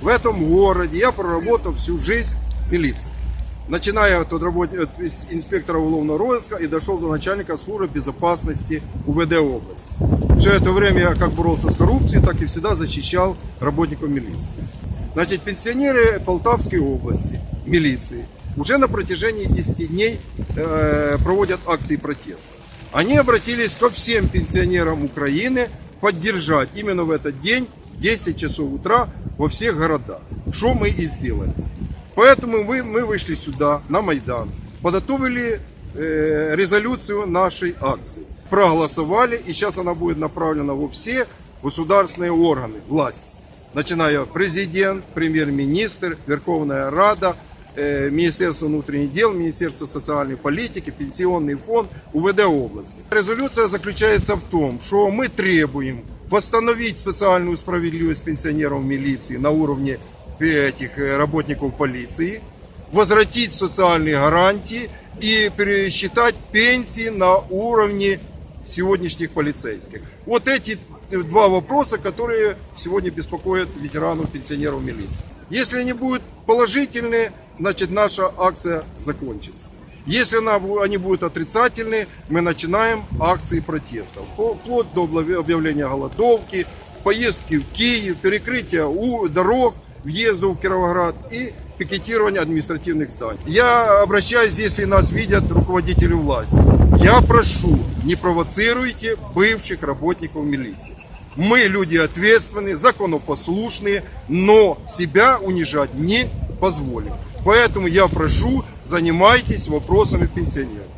в этом городе я проработал всю жизнь милиции. Начиная от, работ... от инспектора уголовного розыска и дошел до начальника службы безопасности УВД области. Все это время я как боролся с коррупцией, так и всегда защищал работников милиции. Значит, пенсионеры Полтавской области, милиции, уже на протяжении 10 дней э, проводят акции протеста. Они обратились ко всем пенсионерам Украины поддержать именно в этот день в 10 часов утра во всех городах. Что мы и сделали. Поэтому мы, мы вышли сюда, на Майдан, подготовили э, резолюцию нашей акции. Проголосовали, и сейчас она будет направлена во все государственные органы власти. Начиная президент, премьер-министр, Верховная Рада, э, Министерство внутренних дел, Министерство социальной политики, Пенсионный фонд, УВД области. Резолюция заключается в том, что мы требуем восстановить социальную справедливость пенсионеров милиции на уровне этих э, работников полиции, возвратить социальные гарантии и пересчитать пенсии на уровне сегодняшних полицейских. Вот эти два вопроса, которые сегодня беспокоят ветеранов, пенсионеров милиции. Если они будут положительные, значит наша акция закончится. Если они будут отрицательные, мы начинаем акции протестов. Вплоть до объявления голодовки, поездки в Киев, перекрытия дорог, въезду в Кировоград и пикетирование административных зданий. Я обращаюсь, если нас видят руководители власти. Я прошу, не провоцируйте бывших работников милиции. Мы люди ответственные, законопослушные, но себя унижать не позволим. Поэтому я прошу, занимайтесь вопросами пенсионеров.